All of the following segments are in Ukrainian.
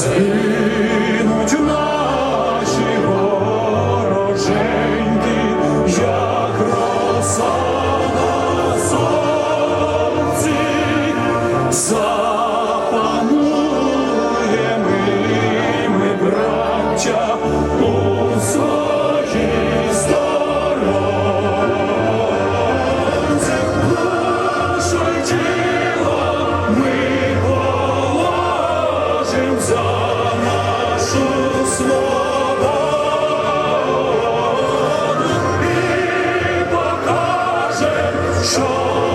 spirit. show.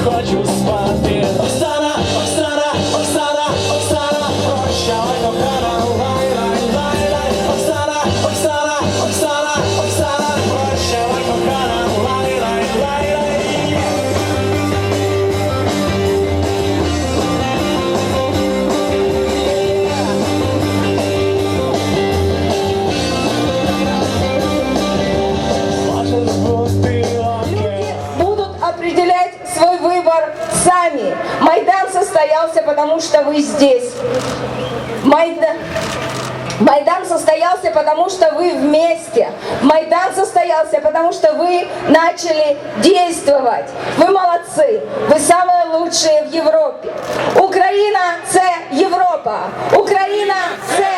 хочу определять свой выбор сами. Майдан состоялся, потому что вы здесь. Майдан... Майдан состоялся, потому что вы вместе. Майдан состоялся, потому что вы начали действовать. Вы молодцы. Вы самые лучшие в Европе. Україна це Європа. Україна це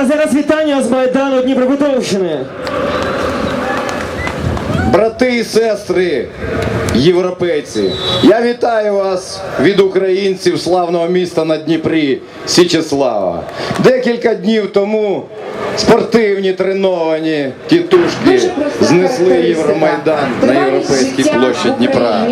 а зараз вітання з Майдану Дніпропетровщини. Брати і сестри, європейці. Я вітаю вас від українців славного міста на Дніпрі Січеслава. Декілька днів тому спортивні треновані тітушки знесли Євромайдан на європейській площі Дніпра.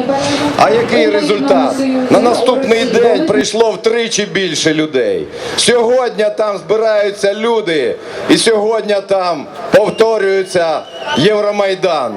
А який результат? На наступний день прийшло втричі більше людей. Сьогодні там збираються люди, і сьогодні там повторюється Євромайдан.